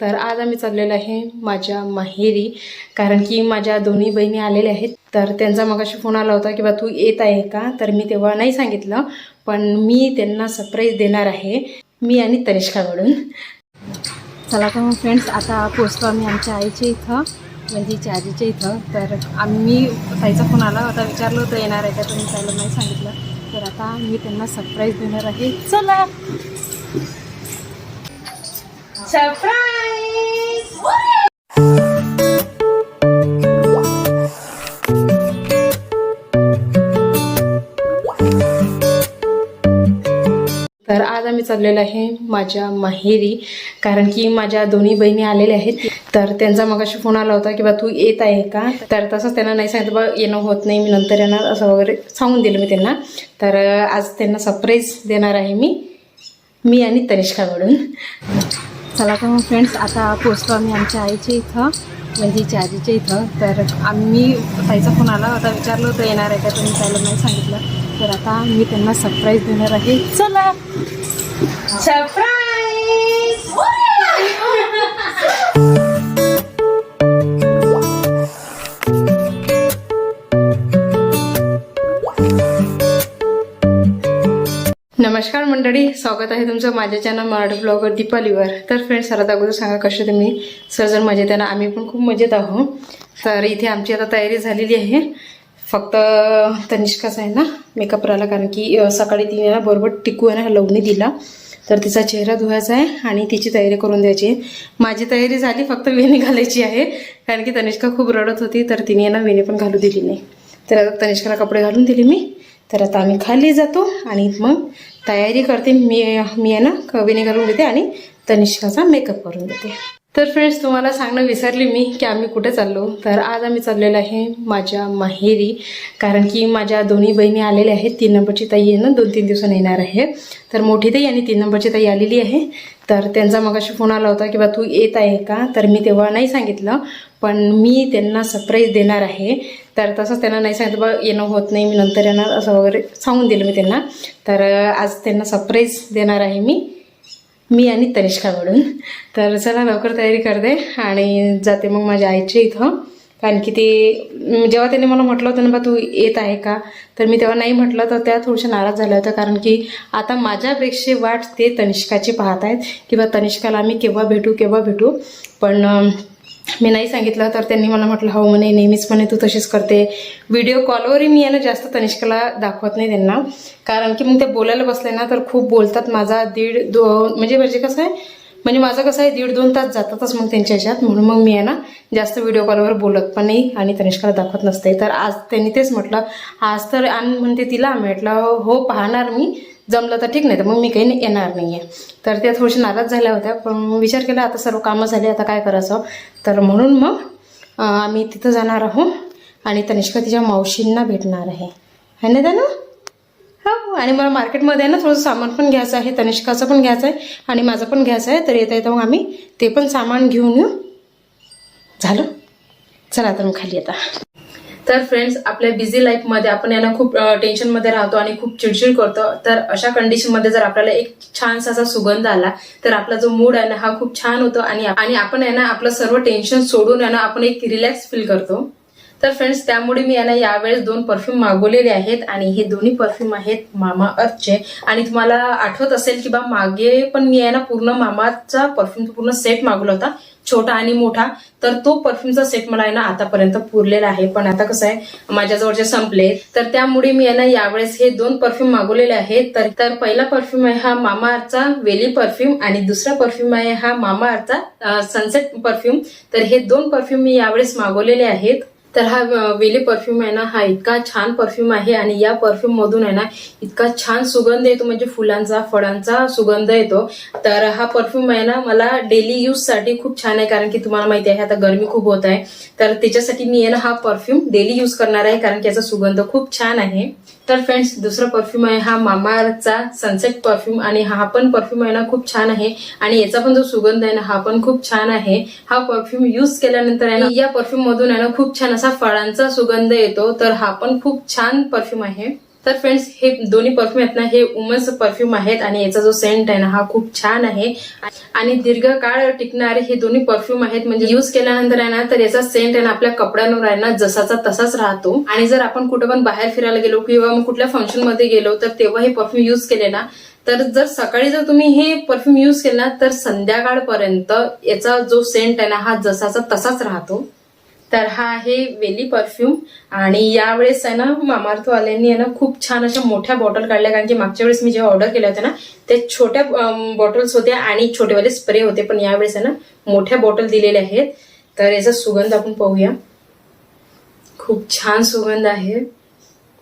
तर आज आम्ही चाललेलो आहे माझ्या माहेरी. कारण की माझ्या दोन्ही बहिणी आलेल्या आहेत. तर त्यांचा मगाशी फोन आला होता की बा तू येत आहे का? तर मी तेव्हा नाही सांगितलं. पण मी त्यांना सरप्राईज देणार आहे. मी आणि तनिष्काकडून चला तर मग फ्रेंड्स आता पोचतो आम्ही आमच्या आईच्या इथं म्हणजे आजीच्या इथं. तर आम्ही ताईचा फोन आला होता विचारलं होतं येणार आहे का? तर मी त्याला नाही सांगितलं. तर आता मी त्यांना सरप्राईज देणार आहे. चला! सरप्राईज तर आज आम्ही चाललेलो आहे माझ्या माहेरी कारण की माझ्या दोन्ही बहिणी आलेल्या आहेत. तर त्यांचा मगाशी फोन आला होता की बा तू येत आहे का? तर तसंच त्यांना नाही सांगितलं बा येणं होत नाही मी नंतर येणार असं वगैरे सांगून दिलं मी त्यांना. तर आज त्यांना सरप्राईज देणार आहे मी मी आणि तनिष्काकडून चला तर मग फ्रेंड्स आता पोचतो आम्ही आमच्या आईच्या इथं म्हणजे आजीच्या इथं. तर आम्ही ताईचा फोन आला आता विचारलं होतं येणार आहे का तुम्ही? त्याला नाही सांगितलं. तर आता मी त्यांना सरप्राईज देणार आहे. चला! सरप्राईज नमस्कार मंडळी स्वागत आहे तुमचं माझ्या चॅनल मराठी ब्लॉगर दीपालीवर. तर फ्रेंड्स सर्वात अगोदर सांगा कसे तुम्ही? सर्वजण मजेत आहे ना आम्ही पण खूप मजेत आहोत. तर इथे आमची आता तयारी झालेली आहे. फक्त तनिष्काच आहे ना मेकअप राहिला कारण की सकाळी तिने ना बरोबर टिकू आहे ना लवणी दिला. तर तिचा चेहरा धुवायचा आहे आणि तिची तयारी करून द्यायची आहे. माझी तयारी झाली फक्त वेणी घालायची आहे. कारण की तनिष्का खूप रडत होती तर तिने ना वेणी पण घालू दिली नाही. तर आता तनिष्काला कपडे घालून दिले मी. तर आता आम्ही खाली जातो आणि मग तयारी करते मी मी आहे ना वेणी घालून देते आणि तनिष्काचा मेकअप करून देते. तर फ्रेंड्स तुम्हाला सांगणं विसरली मी की आम्ही कुठे चाललो. तर आज आम्ही चाललेलो आहे माझ्या माहेरी. कारण की माझ्या दोन्ही बहिणी आलेल्या आहेत. तीन नंबरची ताई आहे ना दोन तीन दिवसांनी येणार आहे. तर मोठी ताई आणि तीन नंबरची ताई आलेली आहे. तर त्यांचा मगाशी फोन आला होता की बा तू येत आहे का? तर मी तेव्हा नाही सांगितलं पण मी त्यांना सरप्राईज देणार आहे. तर तसंच त्यांना नाही सांगितलं बा येणं होत नाही मी नंतर येणार असं वगैरे सांगून दिलं मी त्यांना. तर आज त्यांना सरप्राईज देणार आहे मी मी आणि तनिष्काकडून तर चला लवकर तयारी करते आणि जाते मग माझ्या आईच्या इथं. कारण की ते जेव्हा त्यांनी मला म्हटलं होतं ना बा तू येत आहे का? तर मी तेव्हा नाही म्हटलं तर त्या थोडशा नाराज झाल्या होत्या. कारण की आता माझ्यापेक्षा वाट ते तनिष्काची पाहत आहेत की बा तनिष्काला आम्ही केव्हा भेटू केव्हा भेटू? पण मी नाही सांगितलं तर त्यांनी मला म्हटलं हो म्हणे नेहमीच म्हणे तू तशीच करते. व्हिडिओ कॉलवरही मी आहे ना जास्त तनिष्काला दाखवत नाही त्यांना. कारण की मग ते बोलायला बसले ना तर खूप बोलतात माझा दीड दो म्हणजे म्हणजे कसं आहे म्हणजे माझं कसं आहे दीड दोन तास जातातच मग त्यांच्या ह्याच्यात. म्हणून मग मी आहे ना जास्त व्हिडिओ कॉलवर बोलत पण नाही आणि तनिष्काला दाखवत नसते. तर आज त्यांनी तेच म्हटलं आज तर आणि म्हणते तिला. म्हटलं हो पाहणार मी. जमलं तर ठीक नाही तर मग मी काही नाही- येणार नाही आहे तर त्या थोड्याशा नाराज झाल्या होत्या पण विचार केला आता सर्व कामं झाली आता काय करायचं? तर म्हणून मग आम्ही तिथं जाणार आहोत आणि तनिष्का तिच्या मावशींना भेटणार आहे. है ना त्यानं हो आणि मला मार्केटमध्ये आहे ना थोडंसं सामान पण घ्यायचं आहे तनिष्काचं पण घ्यायचं आहे आणि माझं पण घ्यायचं आहे. तर येता येतं मग आम्ही ते पण सामान घेऊन येऊ. झालं? चला आता मग खाली येता तर फ्रेंड्स आपल्या बिझी लाईफमध्ये आपण यांना खूप टेन्शनमध्ये राहतो आणि खूप चिडचिड करतो. तर अशा कंडिशनमध्ये जर आपल्याला एक छानसा असा सुगंध आला तर आपला जो मूड आहे ना हा खूप छान होतो आणि आणि आपण यांना आपलं सर्व टेन्शन सोडून यांना आपण एक रिलॅक्स फील करतो. तर फ्रेंड्स त्यामुळे मी यांना यावेळेस दोन परफ्यूम मागवलेले आहेत आणि हे दोन्ही परफ्यूम आहेत मामा अर्थचे. आणि तुम्हाला आठवत असेल की बा मागे पण मी यांना पूर्ण मामाचा परफ्यूम पूर्ण सेट मागवला होता छोटा आणि मोठा. तर तो परफ्यूमचा सेट मला आहे ना आतापर्यंत पुरलेला आहे. पण आता कसं आहे माझ्याजवळचे संपले. तर त्यामुळे मी यांना यावेळेस हे दोन परफ्यूम मागवलेले आहेत. तर तर पहिला परफ्यूम आहे हा मामा अर्थचा वेली परफ्यूम आणि दुसरा परफ्यूम आहे हा मामा अर्थचा सनसेट परफ्यूम तर हे दोन परफ्यूम मी यावेळेस मागवलेले आहेत. तर हा वेली परफ्यूम आहे ना हा इतका छान परफ्यूम आहे आणि या परफ्यूम मधून आहे ना इतका छान सुगंध येतो म्हणजे फुलांचा फळांचा सुगंध येतो. तर हा परफ्यूम आहे ना मला डेली यूजसाठी खूप छान आहे कारण की तुम्हाला माहिती आहे आता गरमी खूप होत आहे. तर त्याच्यासाठी मी आहे ना हा परफ्यूम डेली यूज करणार आहे कारण की याचा सुगंध खूप छान आहे. तर फ्रेंड्स दुसरा परफ्यूम आहे हा मामाचा सनसेट परफ्यूम आणि हा पण परफ्यूम आहे ना खूप छान आहे. आणि याचा पण जो सुगंध आहे ना हा पण खूप छान आहे. हा परफ्यूम यूज केल्यानंतर आहे ना या परफ्यूम मधून आहे ना खूप छान असा फळांचा सुगंध येतो. तर हा पण खूप छान परफ्यूम आहे. तर फ्रेंड्स हे दोन्ही परफ्यूम आहेत ना हे वुमन्स परफ्यूम आहेत आणि याचा जो सेंट आहे ना हा खूप छान आहे. आणि दीर्घकाळ टिकणारे हे दोन्ही परफ्यूम आहेत. म्हणजे युज केल्यानंतर आहे ना तर याचा सेंट आहे ना आपल्या कपड्यांवर आहे ना जसाचा तसाच राहतो. आणि जर आपण कुठं पण बाहेर फिरायला गेलो किंवा मग कुठल्या फंक्शनमध्ये गेलो तर तेव्हा हे परफ्यूम युज केले ना तर जर सकाळी जर तुम्ही हे परफ्यूम युज केला तर संध्याकाळपर्यंत याचा जो सेंट आहे ना हा जसाचा तसाच राहतो. तर हा आहे वेली परफ्यूम. आणि यावेळेस आहे ना मामार्थवाल्यांनी आहे ना खूप छान अशा मोठ्या बॉटल काढल्या. कारण की मागच्या वेळेस मी जेव्हा ऑर्डर केल्या होत्या ना ते छोट्या बॉटल्स होत्या आणि छोटेवाले स्प्रे होते. पण यावेळेस आहे ना मोठ्या बॉटल दिलेल्या आहेत. तर याचा सुगंध आपण पाहूया. खूप छान सुगंध आहे.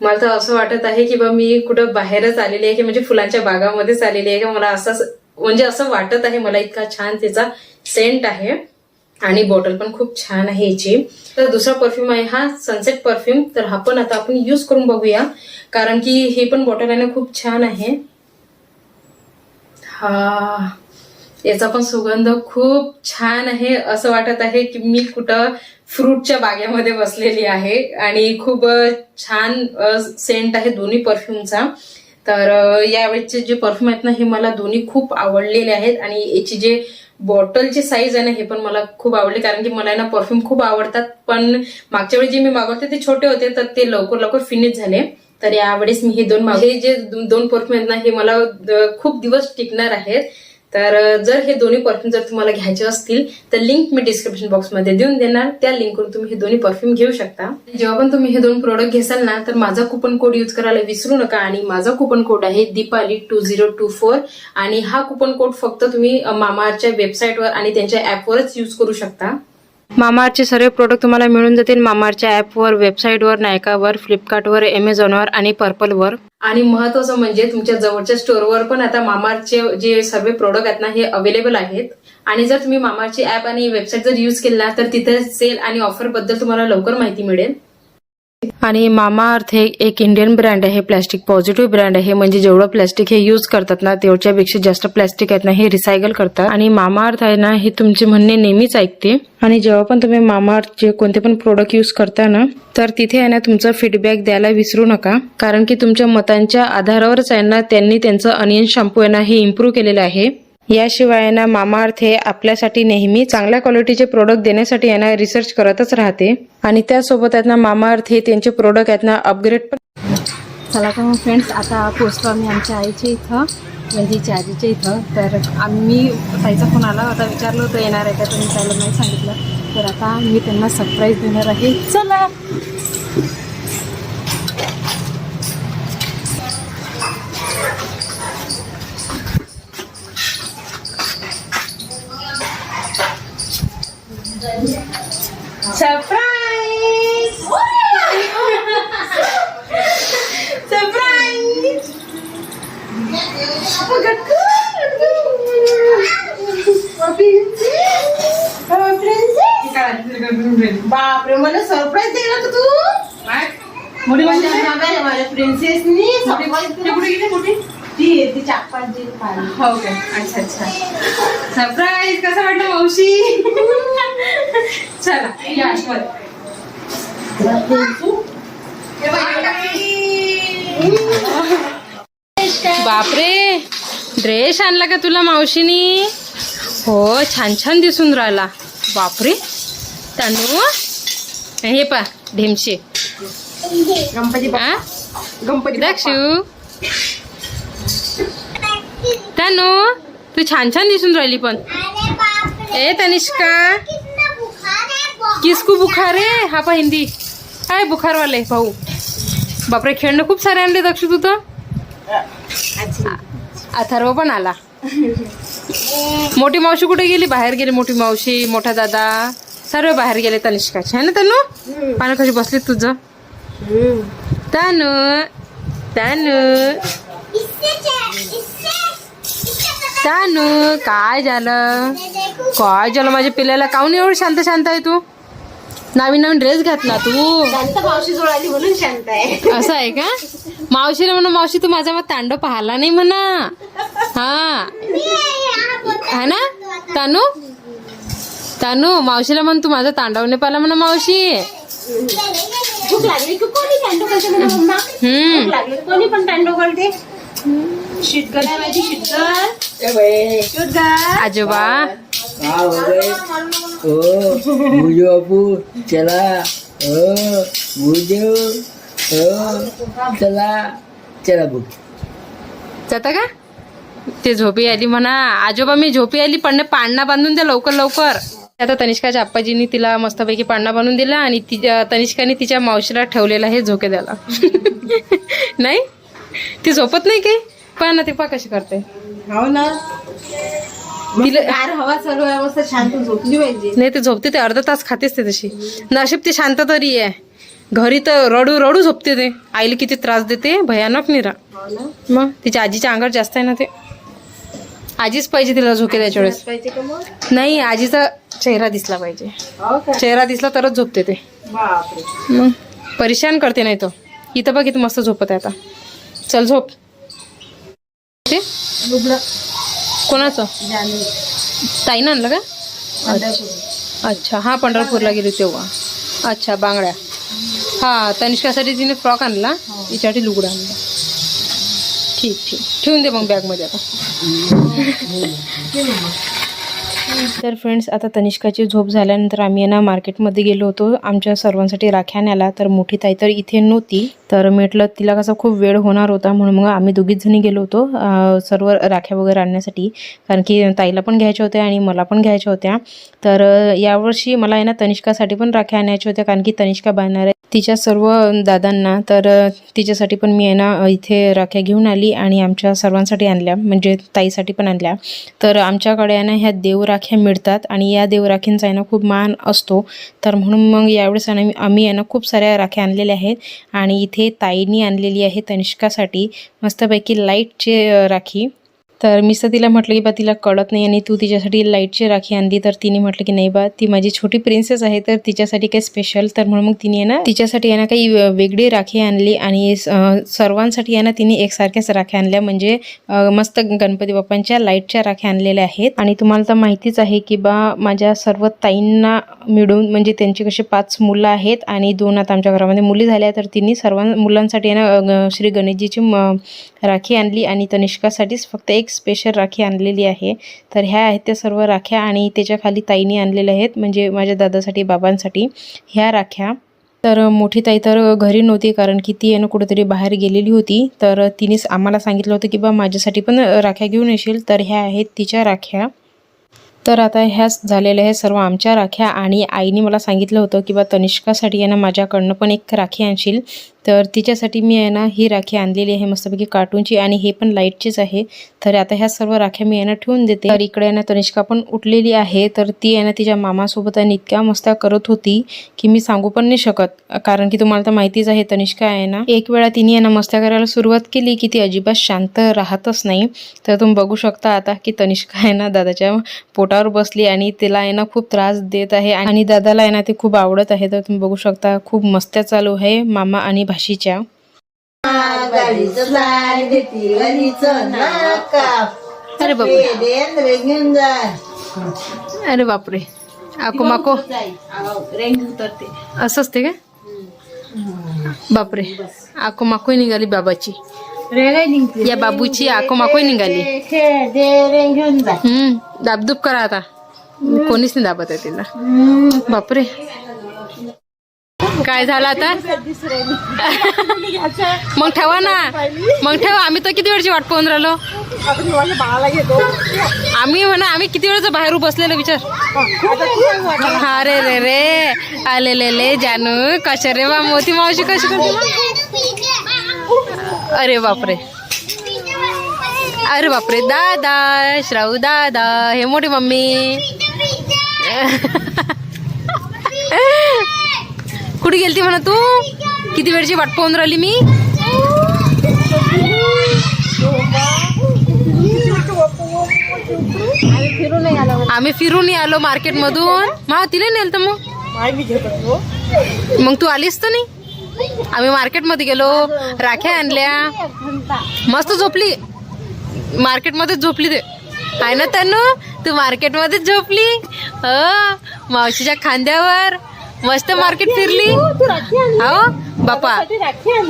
मला तर असं वाटत आहे की बा मी कुठं बाहेरच आलेली आहे की म्हणजे फुलांच्या बागामध्येच आलेली आहे की? मला असं म्हणजे असं वाटत आहे. मला इतका छान त्याचा सेंट आहे. आणि बॉटल पण खूप छान आहे याची. तर दुसरा परफ्यूम आहे हा सनसेट परफ्यूम तर हा पण आता आपण युज करून बघूया. कारण की हे पण बॉटल आहे ना खूप छान आहे. हा याचा पण सुगंध खूप छान आहे. असं वाटत आहे की मी कुठं फ्रूटच्या बागेमध्ये बसलेली आहे. आणि खूप छान सेंट आहे दोन्ही परफ्यूमचा तर यावेळेचे जे परफ्यूम आहेत ना हे मला दोन्ही खूप आवडलेले आहेत. आणि याची जे बॉटलची साईज आहे ना हे पण मला खूप आवडले. कारण की मला ना परफ्यूम खूप आवडतात. पण मागच्या वेळी जे मी मागवते ते छोटे होते तर ते लवकर लवकर फिनिश झाले. तर यावेळेस मी हे दोन माग- जे दोन परफ्यूम आहेत ना हे मला खूप दिवस टिकणार आहेत. तर जर हे दोन्ही परफ्यूम जर तुम्हाला घ्यायचे असतील तर लिंक मी डिस्क्रिप्शन बॉक्समध्ये देऊन देणार. त्या लिंकवरून तुम्ही हे दोन्ही परफ्यूम घेऊ शकता. जेव्हा पण तुम्ही हे दोन प्रोडक्ट घेसाल ना तर माझा कुपन कोड यूज करायला विसरू नका आणि माझा कुपन कोड आहे Deepali two zero two four आणि हा कुपन कोड फक्त तुम्ही मामाच्या वेबसाईटवर आणि त्यांच्या ऍपवरच यूज करू शकता. मामाअर्थचे सर्व प्रोडक्ट तुम्हाला मिळून जातील मामाअर्थच्या ॲपवर वेबसाईटवर नायकावर फ्लिपकार्टवर ॲमेझॉनवर आणि पर्पलवर आणि महत्वाचं म्हणजे तुमच्या जवळच्या स्टोअरवर पण आता मामाअर्थचे जे सर्व प्रोडक्ट आहेत ना हे अवेलेबल आहेत. आणि जर तुम्ही मामाअर्थची ॲप आणि वेबसाईट जर यूज केला तर तिथे सेल आणि ऑफरबद्दल तुम्हाला लवकर माहिती मिळेल. आणि मामा अर्थ हे एक इंडियन ब्रँड आहे प्लॅस्टिक पॉझिटिव्ह ब्रँड आहे. म्हणजे जेवढं प्लॅस्टिक हे यूज करतात ना तेवढ्यापेक्षा जास्त प्लॅस्टिक आहेत ना हे रिसायकल करतात. आणि मामा अर्थ आहे ना हे तुमचे म्हणणे नेहमीच ऐकते. आणि जेव्हा पण तुम्ही मामा अर्थचे कोणते पण प्रोडक्ट यूज करता ना तर तिथे आहे ना तुमचा फीडबॅक द्यायला विसरू नका. कारण की तुमच्या मतांच्या आधारावरच आहे ना त्यांनी त्यांचं अनियन शॅम्पू आहे ना हे इम्प्रूव्ह केलेलं आहे. याशिवाय ना मामाअर्थ हे आपल्यासाठी नेहमी चांगल्या क्वालिटीचे प्रोडक्ट देण्यासाठी यांना रिसर्च करतच राहते. आणि त्यासोबत आहेत ना हे त्यांचे प्रोडक्ट आहेत ना अपग्रेड पण चला तर मग फ्रेंड्स आता पोचलो आम्ही आमच्या आईच्या इथं म्हणजे आजीच्या इथं. तर आम्ही ताईचा फोन आला होता विचारलं होतं येणार आहे का? तुम्ही त्याला नाही सांगितलं. तर आता मी त्यांना सरप्राईज देणार आहे. चला सरप्राईज सरप्राईज बापरे मला सरप्राईज दिला का तू मोठी माझ्या नव्याने माझ्या प्रिन्सेसनी सरप्राईज कुठे गेली? मोठी ती ती चापांची पाहिली हो काय अच्छा अच्छा. सरप्राईज कसं वाटलं मावशी? चला या. आश्वाद बापरे ड्रेस आणला का तुला मावशीनी? हो छान छान दिसून राहिला. बापरे तानू हे पा ढेमशे गणपती गणपती दाक्षू. तानू तू छान छान दिसून राहिली पण. ए तनिष्का. किसकू बुखार आहे? हा पा हिंदी. काय बुखारवाले भाऊ. बापरे खेळणं खूप सारे आणले दक्षू तू तर. अथर्व पण आला. मोठी मावशी कुठे गेली? बाहेर गेली मोठी मावशी मोठा दादा. सर्व बाहेर गेले तनिष्का छान ना तनु पानं कशी बसली तुझं? तनु तनु तनु काय झालं? काय झालं? माझ्या पिल्ल्याला काऊन एवढं शांत शांत आहे तू? नवीन नवीन ड्रेस घातला तू. शांत मावशी जोड आली म्हणून शांत आहे. असं आहे का? मावशीला म्हणा मावशी तू माझा मग तांडव पाहला नाही म्हणा. हा. हा ना? तानू? तानू मावशीला म्हण तू माझा तांडव नाही पाहिला म्हणा मावशी. कोणी पण टँडो करते? आजोबा. हा हो बापू चला. हो. हो चला चला बघ. जाता का? ते झोपी आली म्हणा. आजोबा मी झोपी आली. पण पाळणा बांधून द्या लवकर लवकर. आता तनिष्काच्या आप्पाजींनी तिला मस्तपैकी पाळणा बांधून दिला आणि तिच्या तनिष्काने तिच्या मावशीला ठेवलेला आहे झोके द्यायला नाही? ती झोपत नाही काही पण ना ती पा कशी करते. हो ना. तिला हवा चालू आहे मस्त शांत झोपली पाहिजे. नाही ते झोपते ते अर्धा तास खातेच ते तशी. नशीब ती शांत तरी आहे. घरी तर रडू रडू झोपते ते. आईला किती त्रास देते भयानक निरा. मग तिच्या आजीच्या अंगावर जास्त आहे ना ते. आजीच पाहिजे तिला झोके द्यायच्या वेळेस. नाही आजीचा चेहरा दिसला पाहिजे. चेहरा दिसला तरच झोपते ते. मग परेशान करते नाही तो. इथं बघ इथं मस्त झोपत आहे आता. चल झोप. ते? कोणाचं? ताईनं आणलं का? अच्छा हा पंढरपूरला गेली तेव्हा. अच्छा बांगड्या. हा तनिष्कासाठी तिने फ्रॉक आणला. तिच्यासाठी लुगडं आणला. ठीक ठीक. ठेवून दे मग बॅगमध्ये आता. तर फ्रेंड्स आता तनिष्काची झोप झाल्यानंतर आम्ही आहे ना मार्केटमध्ये गेलो होतो. आमच्या सर्वांसाठी राख्या न्यायला. तर मोठी ताई तर इथे नव्हती. तर म्हटलं तिला कसा खूप वेळ होणार होता म्हणून मग आम्ही दोघीच जणी गेलो होतो सर्व राख्या वगैरे आणण्यासाठी. कारण की ताईला पण घ्यायच्या होत्या आणि मला पण घ्यायच्या होत्या. तर यावर्षी मला आहे ना तनिष्कासाठी पण राख्या आणायच्या होत्या. कारण की तनिष्का बांधणार तिच्या सर्व दादांना तर तिच्यासाठी पण मी आहे ना इथे राख्या घेऊन आली आणि आमच्या सर्वांसाठी आणल्या म्हणजे ताईसाठी पण आणल्या. तर आमच्याकडे आहे ना ह्या देवराख्या मिळतात आणि या देवराखींचा आहे ना खूप मान असतो. तर म्हणून मग यावेळेस आहे ना आम्ही आहे ना खूप साऱ्या राख्या आणलेल्या आहेत आणि इथे ताईनी आणलेली आहे तनिष्कासाठी. मस्तपैकी लाईटचे राखी. तर मी तर तिला म्हटलं की बा तिला कळत नाही आणि तू तिच्यासाठी लाईटची राखी आणली. तर तिने म्हटलं की नाही बा ती माझी छोटी प्रिन्सेस आहे तर तिच्यासाठी काही स्पेशल तर म्हणून मग तिने आहे ना तिच्यासाठी आहे ना काही वेगळी राखी आणली आणि सर्वांसाठी आहे ना तिने एकसारख्याच राख्या आणल्या. म्हणजे मस्त गणपती बाप्पांच्या लाईटच्या राख्या आणलेल्या आहेत. आणि तुम्हाला तर माहितीच आहे की बा माझ्या सर्व ताईंना मिळून म्हणजे त्यांची कशी पाच मुलं आहेत आणि दोन आता आमच्या घरामध्ये मुली झाल्या तर तिने सर्व मुलांसाठी आहे ना श्री गणेशजीची राखी आणली आणि तनिष्कासाठीच फक्त एक स्पेशल राखी आणलेली आहे. तर ह्या आहेत त्या सर्व राख्या आणि त्याच्याखाली ताईने आणलेल्या आहेत. म्हणजे माझ्या दादासाठी बाबांसाठी ह्या राख्या. तर मोठी ताई तर घरी नव्हती कारण की ती यानं कुठेतरी बाहेर गेलेली होती. तर तिनेच आम्हाला सांगितलं होतं की बा माझ्यासाठी पण राख्या घेऊन येशील. तर ह्या आहेत तिच्या राख्या. तर आता ह्याच झालेल्या आहेत सर्व आमच्या राख्या आणि आईने मला सांगितलं होतं की बा तनिष्कासाठी यानं माझ्याकडनं पण एक राखी आणशील. तर तिच्यासाठी मी आहे ना ही राखी आणलेली आहे मस्तपैकी कार्टूनची आणि हे पण लाईटचीच आहे. तर आता ह्या सर्व राख्या मी आहे ठेवून देते. तर इकडे ना तनिष्का पण उठलेली आहे. तर ती आहे ना तिच्या मामासोबत आणि इतक्या मस्त्या करत होती की मी सांगू पण नाही शकत. कारण की तुम्हाला तर माहितीच आहे तनिष्का आहे ना एक वेळा तिने आहे ना मस्त्या करायला सुरुवात केली की ती अजिबात शांत राहतच नाही. तर तुम्ही बघू शकता आता की तनिष्का आहे ना दादाच्या पोटावर बसली आणि तिला आहे ना खूप त्रास देत आहे आणि दादाला आहे ना ते खूप आवडत आहे. तर तुम्ही बघू शकता खूप मस्त्या चालू आहे मामा आणि भाषीच्या अरे बापरे. अरे बापरे. आको माको. असं असते का? बापरे. आको माकोय निघाली बाबाची. या बाबूची आको माकोय निघाली. हम्म दाबदूब करा आता. कोणीच नाही दाबत आहे तिला. बापरे. काय झालं आता? मग ठेवा ना. मग ठेवा. आम्ही तर किती वेळची वाट पाहून राहिलो? आम्ही म्हणा आम्ही किती वेळचं बाहेर बसलेलो विचार. हा रे रे रे. आलेले ले जानू. कशा रे बा मोती मावशी कशी करते अरे बापरे. अरे बापरे. दादा श्राऊ दादा हे मोठी मम्मी. कुठे गेलती म्हणा तू? किती वेळची वाट पाहून राहिली मी? फिरून नाही आला. आम्ही फिरून आलो मार्केट मधून मा तिला नेल तर मग? मग तू आलीस तर नाही? आम्ही मार्केटमध्ये गेलो राख्या आणल्या. मस्त झोपली. मार्केटमध्येच झोपली ते. आहे ना तनु? तू मार्केटमध्येच झोपली? हो मावशीच्या खांद्यावर. मस्त मार्केट फिरली? आणली. हो बापा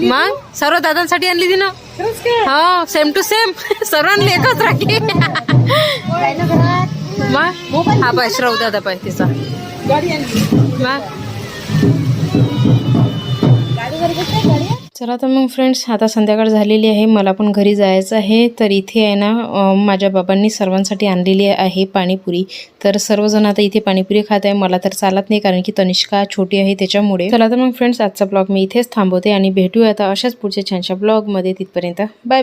मग? सर्व दादांसाठी आणली तिनं हो सेम टू सेम सर्वांनी एकच राखी. मग? हा पाय श्रव दादा पाय तिचा. मग? चला तर मग फ्रेंड्स आता संध्याकाळ झालेली आहे. मला पण घरी जायचं आहे. तर इथे आहे ना माझ्या बाबांनी सर्वांसाठी आणलेली आहे पाणीपुरी. तर सर्वजण आता इथे पाणीपुरी खात आहे. मला तर चालत नाही कारण की तनिष्का छोटी आहे त्याच्यामुळे. चला तर मग फ्रेंड्स आजचा ब्लॉग मी इथेच थांबवते आणि भेटूया आता अशाच पुढच्या छानशा ब्लॉगमध्ये तिथपर्यंत बाय बाय